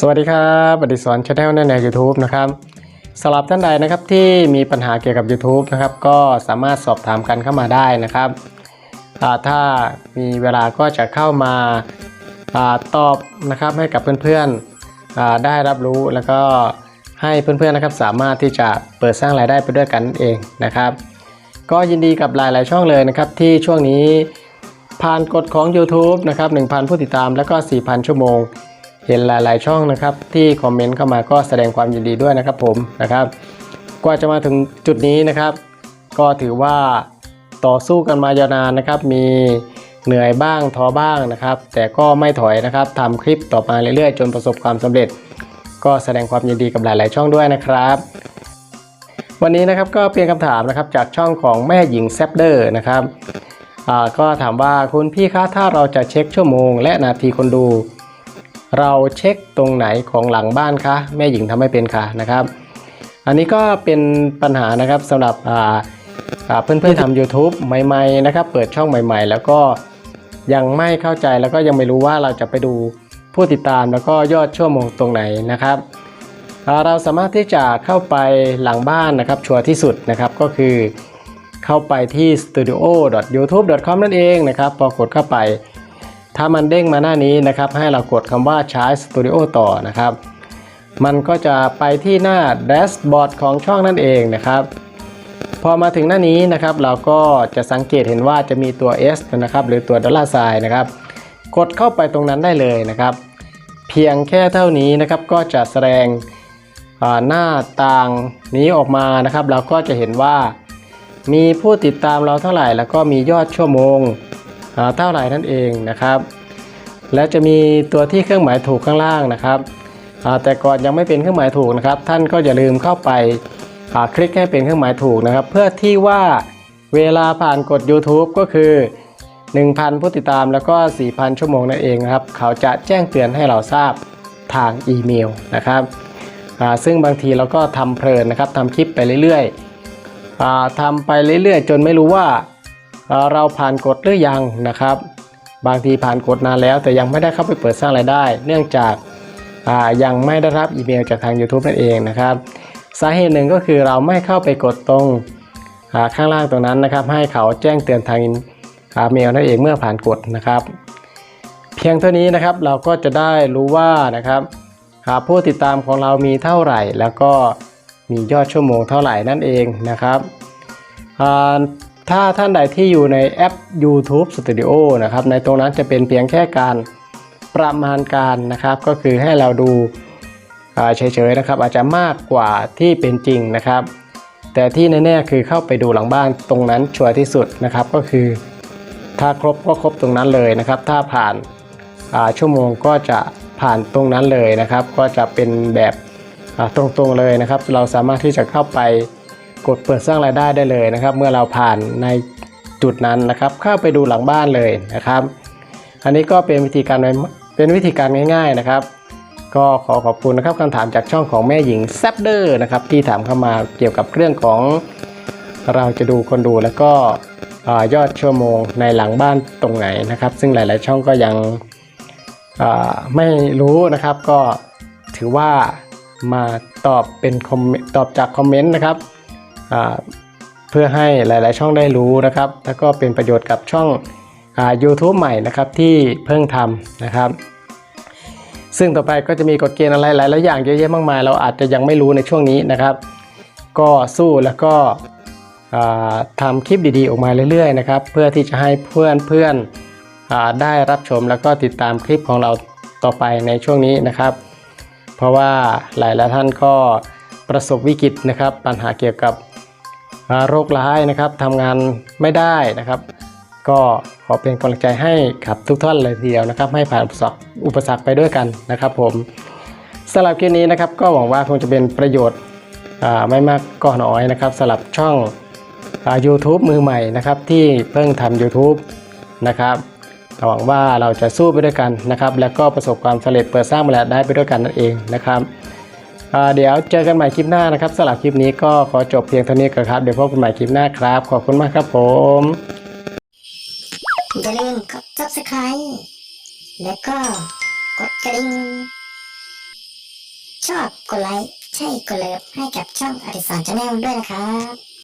สวัสดีครับอดิศรชาแนลในยูทูบนะครับสำหรับท่านใดนะครับที่มีปัญหาเกี่ยวกับ YouTube นะครับก็สามารถสอบถามกันเข้ามาได้นะครับถ้ามีเวลาก็จะเข้ามาอตอบนะครับให้กับเพื่อนๆอ่าได้รับรู้แล้วก็ให้เพื่อนๆนะครับสามารถที่จะเปิดสร้างรายได้ไปด้วยกันนั่นเองนะครับ ก็ยินดีกับหลายๆช่องเลยนะครับที่ช่วงนี้ผ่านกฎของ YouTube นะครับ1,000 ผู้ติดตามแล้วก็ 4,000 ชั่วโมง เห็นหลาย ๆ ช่องนะครับ ที่คอมเมนต์เข้ามาก็แสดงความยินดีด้วยนะครับผมนะครับ กว่าจะมาถึงจุดนี้นะครับ ก็ถือว่าต่อสู้กันมายาวนานนะครับ มีเหนื่อยบ้างท้อบ้างนะครับ แต่ก็ไม่ถอยนะครับทำคลิปต่อมาเรื่อย ๆ จนประสบความสำเร็จ ก็แสดงความยินดีกับหลาย ๆ ช่องด้วยนะครับ วันนี้นะครับก็เพียงคำถามนะครับจากช่องของแม่หญิงแซปเดอร์นะครับก็ถามว่าคุณพี่คะถ้าเราจะเช็คชั่วโมง และนาทีคนดู เราเช็คตรงไหนของหลังบ้านคะแม่หญิงทำไม่เป็นค่ะนะครับ อันนี้ก็เป็นปัญหานะครับสำหรับเพื่อนๆทำ YouTube ใหม่ๆนะครับ เปิดช่องใหม่ๆ แล้วก็ยังไม่เข้าใจแล้วก็ยังไม่รู้ว่าเราจะไปดูผู้ติดตามแล้วก็ยอดชั่วโมงตรงไหนนะครับ เราสามารถที่จะเข้าไปหลังบ้านนะครับชัวร์ที่สุดนะครับก็คือเข้าไปที่ studio.youtube.com นั่นเองนะครับ พอกดเข้าไป ถ้ามันเด้งมาหน้านี้นะครับ ให้เรากดคำว่าใช้ Studio ต่อนะครับ มันก็จะไปที่หน้าแดชบอร์ดของช่องนั่นเองนะครับ พอมาถึงหน้านี้นะครับ เราก็จะสังเกตเห็นว่าจะมีตัว S นะครับ หรือตัวดอลลาร์ไซน์นะครับ กดเข้าไปตรงนั้นได้เลยนะครับ เพียงแค่เท่านี้นะครับ ก็จะแสดงหน้าต่างนี้ออกมานะครับ เราก็จะเห็นว่ามีผู้ติดตามเราเท่าไหร่ แล้วก็มียอดชั่วโมง เท่าไหร่นั่นเองนะครับ และจะมีตัวที่เครื่องหมายถูกข้างล่างนะครับแต่ก่อนยังไม่เป็นเครื่องหมายถูกนะครับ ท่านก็อย่าลืมเข้าไปาคลิกให้เป็นเครื่องหมายถูกนะครับ เพื่อที่ว่าเวลาผ่านกด YouTube ก็คือ 1,000 ผู้ติดตามแล้วก็ 4,000 ชั่วโมงนั่นเองนะครับ เขาจะแจ้งเตือนให้เราทราบทางอีเมลนะครับ ซึ่งบางทีเราก็ทำเพลินนะครับทำคลิปไปเรื่อยๆอทำไปเรื่อยๆ จนไม่รู้ว่า เราผ่านกฎหรือยังนะครับ บางทีผ่านกฎนานแล้ว แต่ยังไม่ได้เข้าไปเปิดสร้างรายได้ เนื่องจากยังไม่ได้รับอีเมลจากทาง YouTube นั่นเองนะครับ สาเหตุหนึ่งก็คือเราไม่เข้าไปกดตรงข้างล่างตรงนั้นนะครับ ให้เขาแจ้งเตือนทางอ่าเมลนั่นเองเมื่อผ่านกฎนะครับ เพียงเท่านี้นะครับเราก็จะได้รู้ว่านะครับผู้ติดตามของเรามีเท่าไหร่ แล้วก็มียอดชั่วโมงเท่าไหร่นั่นเองนะครับ ถ้าท่านใดที่อยู่ในแอป YouTube Studio นะครับ ในตรงนั้นจะเป็นเพียงแค่การประมาณการนะครับ ก็คือให้เราดูเฉยๆนะครับ อาจจะมากกว่าที่เป็นจริงนะครับ แต่ที่แน่ๆคือเข้าไปดูหลังบ้านตรงนั้นชัวร์ที่สุดนะครับ ก็คือถ้าครบก็ครบตรงนั้นเลยนะครับ ถ้าผ่านาชั่วโมงก็จะผ่านตรงนั้นเลยนะครับ ก็จะเป็นแบบตรงๆเลยนะครับ เราสามารถที่จะเข้าไป กดเปิดสร้างรายได้ได้เลยนะครับ เมื่อเราผ่านในจุดนั้นนะครับ เข้าไปดูหลังบ้านเลยนะครับ อันนี้ก็เป็นวิธีการเป็นวิธีการง่าย ๆนะครับ ก็ขอขอบคุณนะครับคำถามจากช่องของแม่หญิงแซปเดอร์นะครับที่ถามเข้ามาเกี่ยวกับเรื่องของเราจะดูคนดูแล้วก็ยอดชั่วโมงในหลังบ้านตรงไหนนะครับ ซึ่งหลายๆช่องก็ยังไม่รู้นะครับก็ถือว่ามาตอบเป็นคอมตอบจากคอมเมนต์นะครับ เพื่อให้หลาย ๆ ช่องได้รู้นะครับ แล้วก็เป็นประโยชน์กับช่องอ YouTube ใหม่นะครับที่เพิ่งทำนะครับ ซึ่งต่อไปก็จะมีกฎเกณฑ์อะไรหลายๆอย่างเยอะแยะมากมาย เราอาจจะยังไม่รู้ในช่วงนี้นะครับ ก็สู้แล้วก็ทำคลิปดี ๆ ออกมาเรื่อย ๆ นะครับ เพื่อที่จะให้เพื่อนเพื่อนอาได้รับชมแล้วก็ติดตามคลิปของเราต่อไปในช่วงนี้นะครับ เพราะว่าหลายๆท่านก็ประสบวิกฤตนะครับ ปัญหาเกี่ยวกับ โรคร้ายนะครับทำงานไม่ได้นะครับ ก็ขอเป็นกำลังใจให้กับทุกท่านเลยทีเดียวนะครับ ให้ผ่านอุปสรรคไปด้วยกันนะครับ ผมสำหรับคลิปนี้นะครับ ก็หวังว่าคงจะเป็นประโยชน์ไม่มากก็น้อยนะครับสำหรับช่องอ่า YouTube มือใหม่นะครับ ที่เพิ่งทำ YouTube นะครับหวังว่าเราจะสู้ไปด้วยกันนะครับ แล้วก็ประสบความสำเร็จเปิดสร้างบริษัทได้ไปด้วยกันนั่นเองนะครับ เดี๋ยวเจอกันใหม่คลิปหน้านะครับสำหรับคลิปนี้ก็ขอจบเพียงเท่านี้ก่อนครับเดี๋ยวพบกันใหม่คลิปหน้าครับ ขอบคุณมากครับผมอย่าลืมกด subscribe และก็กดกระดิ่งชอบกดไลค์ใช่กดเลิฟให้กับช่องอดิสรชาแนลด้วยนะครับ